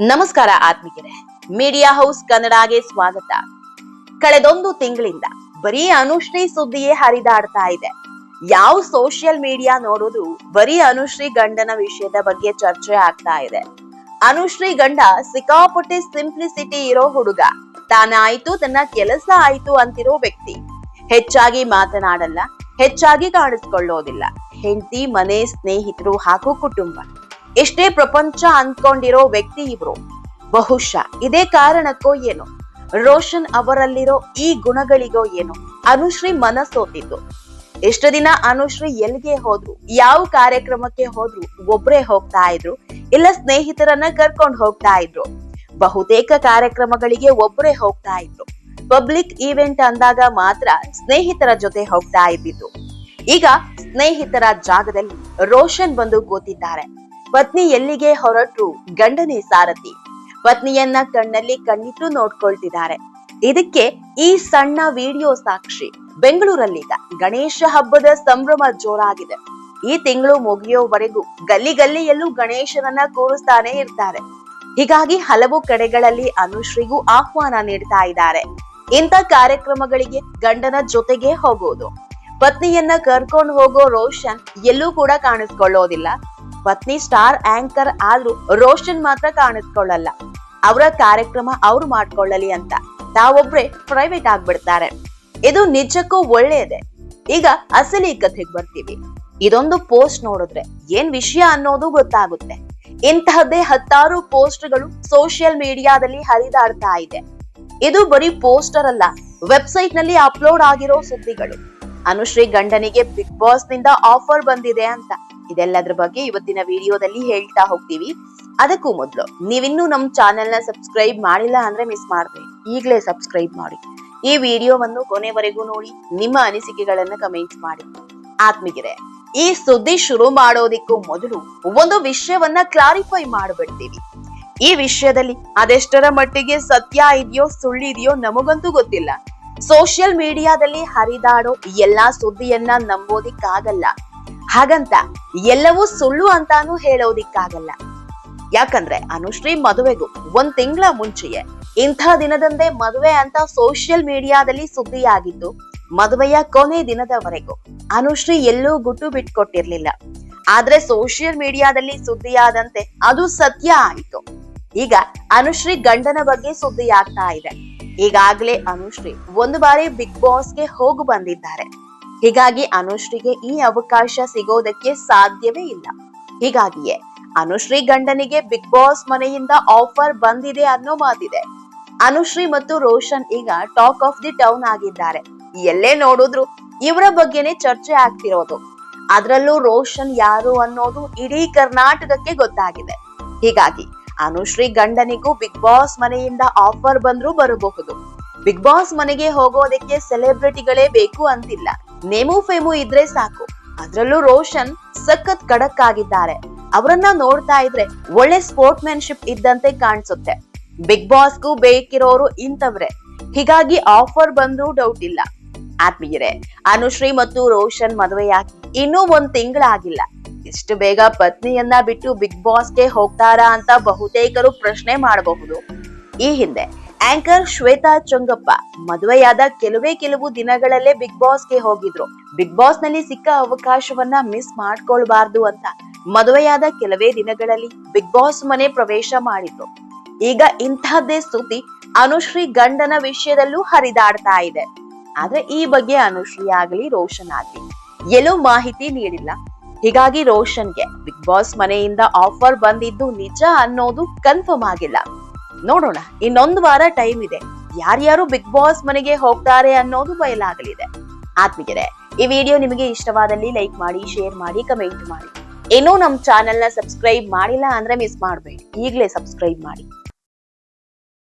ನಮಸ್ಕಾರ ಆತ್ಮಿಕರೇ media house ಕನ್ನಡಗೆ ಸ್ವಾಗತ. ಕಳೆದೊಂದು ತಿಂಗಳಿಂದ ಬರೀ ಅನುಶ್ರೀ ಸುದ್ದಿಯೇ ಹರಿದಾಡ್ತಾ ಇದೆ. ಯಾವ ಸೋಷಿಯಲ್ ಮೀಡಿಯಾ ನೋಡೋದು ಬರೀ ಅನುಶ್ರೀ ಗಂಡನ ವಿಷಯದ ಬಗ್ಗೆ ಚರ್ಚೆ ಆಗ್ತಾ ಇದೆ. ಅನುಶ್ರೀ ಗಂಡ ಸಿಕ್ಕಾಪಟ್ಟೆ ಸಿಂಪ್ಲಿಸಿಟಿ ಇರೋ ಹುಡುಗ. ತಾನಾಯ್ತು, ತನ್ನ ಕೆಲಸ ಆಯ್ತು ಅಂತಿರೋ ವ್ಯಕ್ತಿ. ಹೆಚ್ಚಾಗಿ ಮಾತನಾಡಲ್ಲ, ಹೆಚ್ಚಾಗಿ ಕಾಣಿಸ್ಕೊಳ್ಳೋದಿಲ್ಲ. ಹೆಂಡತಿ, ಮನೆ ಸ್ನೇಹಿತರು ಹಾಗೂ ಕುಟುಂಬ. ಎಷ್ಟೇ ಪ್ರಪಂಚ ಅಂದ್ಕೊಂಡಿರೋ ವ್ಯಕ್ತಿ ಇವರು. ಬಹುಶಃ ಇದೇ ಕಾರಣಕ್ಕೋ ಏನು. ರೋಷನ್ ಅವರಲ್ಲಿರೋ ಈ ಗುಣಗಳಿಗೋ ಏನು. ಅನುಶ್ರೀ ಮನಸ್ಸೋತಿದ್ದು ಎಷ್ಟು ದಿನ ಅನುಶ್ರೀ ಎಲ್ಲಿಗೆ ಹೋದ್ರು, ಯಾವ ಕಾರ್ಯಕ್ರಮಕ್ಕೆ ಹೋದ್ರು, ಒಬ್ರೇ ಹೋಗ್ತಾ ಇದ್ರು, ಇಲ್ಲ ಸ್ನೇಹಿತರನ್ನ ಕರ್ಕೊಂಡು ಹೋಗ್ತಾ ಇದ್ರು. ಬಹುತೇಕ ಕಾರ್ಯಕ್ರಮಗಳಿಗೆ ಒಬ್ರೇ ಹೋಗ್ತಾ ಇದ್ರು. ಪಬ್ಲಿಕ್ ಈವೆಂಟ್ ಅಂದಾಗ ಮಾತ್ರ ಸ್ನೇಹಿತರ ಜೊತೆ ಹೋಗ್ತಾ ಇದ್ದಿದ್ದು. ಈಗ ಸ್ನೇಹಿತರ ಜಾಗದಲ್ಲಿ ರೋಷನ್ ಬಂದು ಕೂತಿದ್ದಾರೆ. ಪತ್ನಿ ಎಲ್ಲಿಗೆ ಹೊರಟ್ರು? ಗಂಡನೇ ಸಾರಥಿ. ಪತ್ನಿಯನ್ನ ಕಣ್ಣಲ್ಲಿ ಕಣ್ಣಿಟ್ಟು ನೋಡ್ಕೊಳ್ತಿದ್ದಾರೆ. ಇದಕ್ಕೆ ಈ ಸಣ್ಣ ವಿಡಿಯೋ ಸಾಕ್ಷಿ ಬೆಂಗಳೂರಲ್ಲೀಗ ಗಣೇಶ ಹಬ್ಬದ ಸಂಭ್ರಮ ಜೋರಾಗಿದೆ. ಈ ತಿಂಗಳು ಮುಗಿಯೋವರೆಗೂ ಗಲ್ಲಿ ಗಲ್ಲಿಯಲ್ಲೂ ಗಣೇಶನನ್ನ ಕೂರಿಸ್ತಾನೆ ಇರ್ತಾರೆ. ಹೀಗಾಗಿ ಹಲವು ಕಡೆಗಳಲ್ಲಿ ಅನುಶ್ರೀಗೂ ಆಹ್ವಾನ ನೀಡ್ತಾ ಇದ್ದಾರೆ. ಇಂಥ ಕಾರ್ಯಕ್ರಮಗಳಿಗೆ ಗಂಡನ ಜೊತೆಗೆ ಹೋಗೋದು. ಪತ್ನಿಯನ್ನ ಕರ್ಕೊಂಡು ಹೋಗೋ ರೋಷನ್ ಎಲ್ಲೂ ಕೂಡ ಕಾಣಿಸ್ಕೊಳ್ಳೋದಿಲ್ಲ. ಪತ್ನಿ, ಸ್ಟಾರ್, ಆಂಕರ್ ಆದ್ರೂ ರೋಷನ್ ಮಾತ್ರ ಕಾಣಿಸ್ಕೊಳ್ಳಲ್ಲ. ಅವರ ಕಾರ್ಯಕ್ರಮ ಅವ್ರು ಮಾಡ್ಕೊಳ್ಳಲಿ ಅಂತ. ತಾವೊಬ್ರೆ ಪ್ರೈವೇಟ್ ಆಗ್ಬಿಡ್ತಾರೆ. ಇದು ನಿಜಕ್ಕೂ ಒಳ್ಳೆಯದೇ ಈಗ ಅಸಲಿ ಕಥೆಗೆ ಬರ್ತೀವಿ. ಇದೊಂದು ಪೋಸ್ಟ್ ನೋಡಿದ್ರೆ ಏನ್ ವಿಷಯ ಅನ್ನೋದು ಗೊತ್ತಾಗುತ್ತೆ. ಇಂತಹದ್ದೇ ಹತ್ತಾರು ಪೋಸ್ಟ್ಗಳು ಸೋಷಿಯಲ್ ಮೀಡಿಯಾದಲ್ಲಿ ಹರಿದಾಡ್ತಾ ಇದೆ. ಇದು ಬರೀ ಪೋಸ್ಟರ್ ಅಲ್ಲ ವೆಬ್ಸೈಟ್ನಲ್ಲಿ ಅಪ್ಲೋಡ್ ಆಗಿರೋ ಸುದ್ದಿಗಳು. ಅನುಶ್ರೀ ಗಂಡನಿಗೆ ಬಿಗ್ ಬಾಸ್ನಿಂದ ಆಫರ್ ಬಂದಿದೆ ಅಂತ. ಇದೆಲ್ಲದ್ರ ಬಗ್ಗೆ ಇವತ್ತಿನ ವಿಡಿಯೋದಲ್ಲಿ ಹೇಳ್ತಾ ಹೋಗ್ತೀವಿ. ಅದಕ್ಕೂ ಮೊದಲು, ನೀವಿನ್ನೂ ನಮ್ಮ ಚಾನೆಲ್ನ ಸಬ್ಸ್ಕ್ರೈಬ್ ಮಾಡಿಲ್ಲ ಅಂದ್ರೆ ಮಿಸ್ ಮಾಡ್ಬೇಡಿ ಈಗಲೇ ಸಬ್ಸ್ಕ್ರೈಬ್ ಮಾಡಿ. ಈ ವಿಡಿಯೋವನ್ನು ಕೊನೆವರೆಗೂ ನೋಡಿ, ನಿಮ್ಮ ಅನಿಸಿಕೆಗಳನ್ನು ಕಮೆಂಟ್ ಮಾಡಿ. ಆತ್ಮಿಗಿರೆ ಈ ಸುದ್ದಿ ಶುರು ಮಾಡೋದಿಕ್ಕೂ ಮೊದಲು ಒಂದು ವಿಷಯವನ್ನ ಕ್ಲಾರಿಫೈ ಮಾಡ್ಬಿಡ್ತೀವಿ. ಈ ವಿಷಯದಲ್ಲಿ ಅದೆಷ್ಟರ ಮಟ್ಟಿಗೆ ಸತ್ಯ ಇದೆಯೋ ಸುಳ್ಳಿದೆಯೋ ನಮಗಂತೂ ಗೊತ್ತಿಲ್ಲ. ಸೋಷಿಯಲ್ ಮೀಡಿಯಾದಲ್ಲಿ ಹರಿದಾಡೋ ಎಲ್ಲಾ ಸುದ್ದಿಯನ್ನ ನಂಬೋದಿಕ್ಕಾಗಲ್ಲ. ಹಾಗಂತ ಎಲ್ಲವೂ ಸುಳ್ಳು ಅಂತಾನು ಹೇಳೋದಿಕ್ಕಾಗಲ್ಲ. ಯಾಕಂದ್ರೆ ಅನುಶ್ರೀ ಮದುವೆಗೂ ಒಂದ್ ತಿಂಗಳ ಮುಂಚೆಯೇ ಇಂಥ ದಿನದಂದೇ ಮದುವೆ ಅಂತ ಸೋಷಿಯಲ್ ಮೀಡಿಯಾದಲ್ಲಿ ಸುದ್ದಿಯಾಗಿದ್ದು, ಮದುವೆಯ ಕೊನೆ ದಿನದವರೆಗೂ ಅನುಶ್ರೀ ಎಲ್ಲೂ ಗುಟ್ಟು ಬಿಟ್ಕೊಟ್ಟಿರ್ಲಿಲ್ಲ. ಆದ್ರೆ ಸೋಷಿಯಲ್ ಮೀಡಿಯಾದಲ್ಲಿ ಸುದ್ದಿಯಾದಂತೆ ಅದು ಸತ್ಯ ಆಯಿತು. ಈಗ ಅನುಶ್ರೀ ಗಂಡನ ಬಗ್ಗೆ ಸುದ್ದಿ ಆಗ್ತಾ ಇದೆ. ಈಗಾಗ್ಲೇ ಅನುಶ್ರೀ ಒಂದು ಬಾರಿ ಬಿಗ್ ಬಾಸ್ಗೆ ಹೋಗು ಬಂದಿದ್ದಾರೆ. ಹೀಗಾಗಿ ಅನುಶ್ರೀಗೆ ಈ ಅವಕಾಶ ಸಿಗೋದಕ್ಕೆ ಸಾಧ್ಯವೇ ಇಲ್ಲ. ಹೀಗಾಗಿಯೇ ಅನುಶ್ರೀ ಗಂಡನಿಗೆ ಬಿಗ್ ಬಾಸ್ ಮನೆಯಿಂದ ಆಫರ್ ಬಂದಿದೆ ಅನ್ನೋ ಮಾತಿದೆ. ಅನುಶ್ರೀ ಮತ್ತು ರೋಷನ್ ಈಗ ಟಾಕ್ ಆಫ್ ದಿ ಟೌನ್ ಆಗಿದ್ದಾರೆ. ಎಲ್ಲೇ ನೋಡಿದ್ರು ಇವರ ಬಗ್ಗೆನೇ ಚರ್ಚೆ ಆಗ್ತಿರೋದು. ಅದರಲ್ಲೂ ರೋಷನ್ ಯಾರು ಅನ್ನೋದು ಇಡೀ ಕರ್ನಾಟಕಕ್ಕೆ ಗೊತ್ತಾಗಿದೆ. ಹೀಗಾಗಿ ಅನುಶ್ರೀ ಗಂಡನಿಗೂ ಬಿಗ್ ಬಾಸ್ ಮನೆಯಿಂದ ಆಫರ್ ಬಂದ್ರೂ ಬರಬಹುದು. ಬಿಗ್ ಬಾಸ್ ಮನೆಗೆ ಹೋಗೋದಕ್ಕೆ ಸೆಲೆಬ್ರಿಟಿಗಳೇ ಬೇಕು ಅಂತಿಲ್ಲ. ನೇಮು ಫೇಮು ಇದ್ರೆ ಸಾಕು. ಅದ್ರಲ್ಲೂ ರೋಷನ್ ಸಖತ್ ಕಡಕ್ ಆಗಿದ್ದಾರೆ ಅವರನ್ನ ನೋಡ್ತಾ ಇದ್ರೆ ಒಳ್ಳೆ ಸ್ಪೋರ್ಟ್ಸ್ಮನ್ಶಿಪ್ ಇದ್ದಂತೆ ಕಾಣಿಸುತ್ತೆ. ಬಿಗ್ ಬಾಸ್ಗೂ ಬೇಕಿರೋರು ಇಂಥವ್ರೆ. ಹೀಗಾಗಿ ಆಫರ್ ಬಂದ್ರೂ ಡೌಟ್ ಇಲ್ಲ. ಆತ್ಮೀಯರೇ, ಅನುಶ್ರೀ ಮತ್ತು ರೋಷನ್ ಮದುವೆಯಾಗಿ ಇನ್ನೂ ಒಂದ್ ತಿಂಗಳಾಗಿಲ್ಲ. ಇಷ್ಟು ಬೇಗ ಪತ್ನಿಯನ್ನ ಬಿಟ್ಟು ಬಿಗ್ ಬಾಸ್ಗೆ ಹೋಗ್ತಾರಾ ಅಂತ ಬಹುತೇಕರು ಪ್ರಶ್ನೆ ಮಾಡಬಹುದು. ಈ ಹಿಂದೆ ಆಂಕರ್ ಶ್ವೇತಾ ಚಂಗಪ್ಪ. ಮದುವೆಯಾದ ಕೆಲವೇ ಕೆಲವು ದಿನಗಳಲ್ಲೇ ಬಿಗ್ ಬಾಸ್ಗೆ ಹೋಗಿದ್ರು. ಬಿಗ್ ಬಾಸ್ನಲ್ಲಿ ಸಿಕ್ಕ ಅವಕಾಶವನ್ನ ಮಿಸ್ ಮಾಡ್ಕೊಳ್ಬಾರ್ದು ಅಂತ ಮದುವೆಯಾದ ಕೆಲವೇ ದಿನಗಳಲ್ಲಿ ಬಿಗ್ ಬಾಸ್ ಮನೆ ಪ್ರವೇಶ ಮಾಡಿದ್ರು. ಈಗ ಇಂತಹದ್ದೇ ಸುದ್ದಿ ಅನುಶ್ರೀ ಗಂಡನ ವಿಷಯದಲ್ಲೂ ಹರಿದಾಡ್ತಾ ಇದೆ. ಆದ್ರೆ ಈ ಬಗ್ಗೆ ಅನುಶ್ರೀ ಆಗಲಿ ರೋಷನ್ ಆಗ್ಲಿ ಎಲ್ಲೂ ಮಾಹಿತಿ ನೀಡಿಲ್ಲ. ಹೀಗಾಗಿ ರೋಷನ್ಗೆ ಬಿಗ್ ಬಾಸ್ ಮನೆಯಿಂದ ಆಫರ್ ಬಂದಿದ್ದು ನಿಜ ಅನ್ನೋದು ಕನ್ಫರ್ಮ್ ಆಗಿಲ್ಲ. ನೋಡೋಣ, ಇನ್ನೊಂದು ವಾರ ಟೈಮ್ ಇದೆ. ಯಾರ್ಯಾರು ಬಿಗ್ ಬಾಸ್ ಮನೆಗೆ ಹೋಗ್ತಾರೆ ಅನ್ನೋದು ಬಯಲಾಗಲಿದೆ. ಆತ್ಮೀಯರೇ, ಈ ವಿಡಿಯೋ ನಿಮಗೆ ಇಷ್ಟವಾದಲ್ಲಿ ಲೈಕ್ ಮಾಡಿ ಶೇರ್ ಮಾಡಿ ಕಮೆಂಟ್ ಮಾಡಿ. ಇನ್ನೂ ನಮ್ಮ ಚಾನೆಲ್ನ ಸಬ್ಸ್ಕ್ರೈಬ್ ಮಾಡಿಲ್ಲ ಅಂದ್ರೆ ಮಿಸ್ ಮಾಡಬೇಡಿ. ಈಗಲೇ ಸಬ್ಸ್ಕ್ರೈಬ್ ಮಾಡಿ.